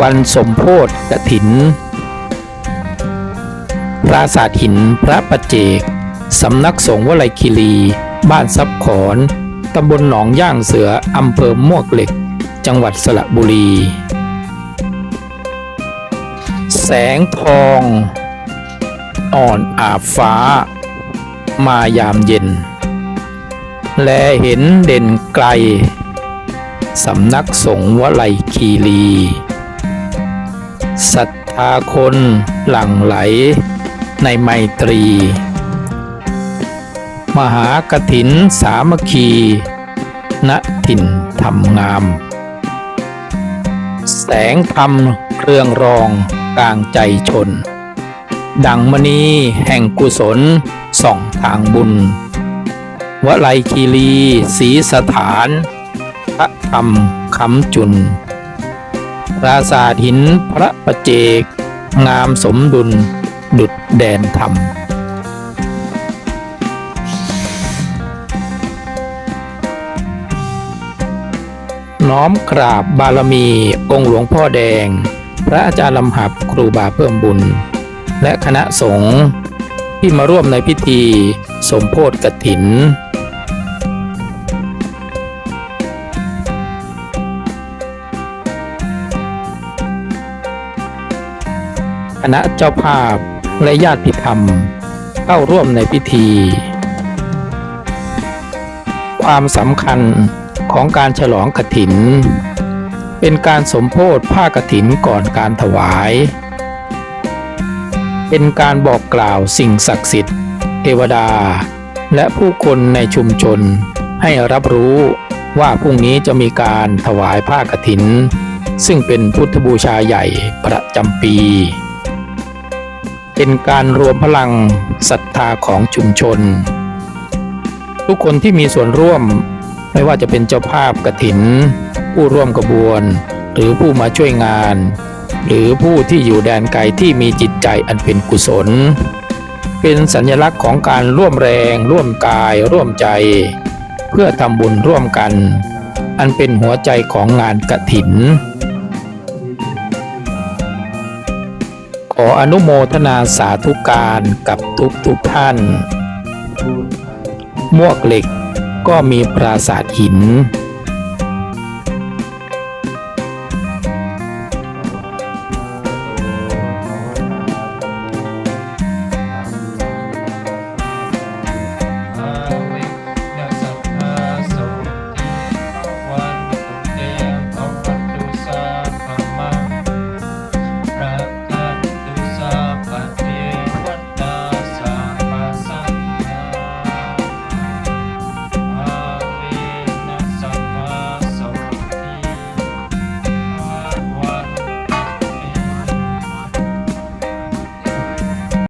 วันสมโพธกถิน ปราสาทหินพระประเจก สำนักสงฆ์วลัยคีรี บ้านซับขอน ตำบลหนองย่างเสือ อำเภอมวกเหล็ก จังหวัดสระบุรี แสงทองอ่อนอาบฟ้า มายามเย็น แลเห็นเด่นไกล สำนักสงฆ์วลัยคีรีศรัทธาคนหลั่งไหล ในไมตรี มหากถินสามัคคี ณถิ่นธรรมงาม แสงธรรมเครื่องรองกลางใจชน ดังมณีแห่งกุศลส่องทางบุญวไลคีรีศีสถาน พระธรรมคำจุน ปราสาทหินพระประเจก งามสมดุล ดุดแดนธรรมน้อมกราบบารมีองค์หลวงพ่อแดง พระอาจารย์ลำหับครูบาเพิ่มบุญ และคณะสงฆ์ที่มาร่วมในพิธีสมโพธกถิน คณะเจ้าภาพและญาติธรรม เข้าร่วมในพิธี ความสำคัญของการฉลองกฐิน เป็นการสมโพธผ้ากฐินก่อนการถวาย เป็นการบอกกล่าวสิ่งศักดิ์สิทธิ์ เทวดา และผู้คนในชุมชนให้รับรู้ว่าพรุ่งนี้จะมีการถวายผ้ากฐิน ซึ่งเป็นพุทธบูชาใหญ่ประจำปี เป็นการรวมพลังศรัทธาของชุมชน ทุกคนที่มีส่วนร่วมไม่ว่าจะเป็นเจ้าภาพกฐิน ผู้ร่วมกระบวน หรือผู้มาช่วยงาน หรือผู้ที่อยู่แดนไกลที่มีจิตใจอันเป็นกุศล เป็นสัญลักษณ์ของการร่วมแรง ร่วมกาย ร่วมใจ เพื่อทำบุญร่วมกัน อันเป็นหัวใจของงานกฐิน ออนุโมทนาสาธุการกับทุกทุกท่าน มวกเหล็กก็มีปราสาทหิน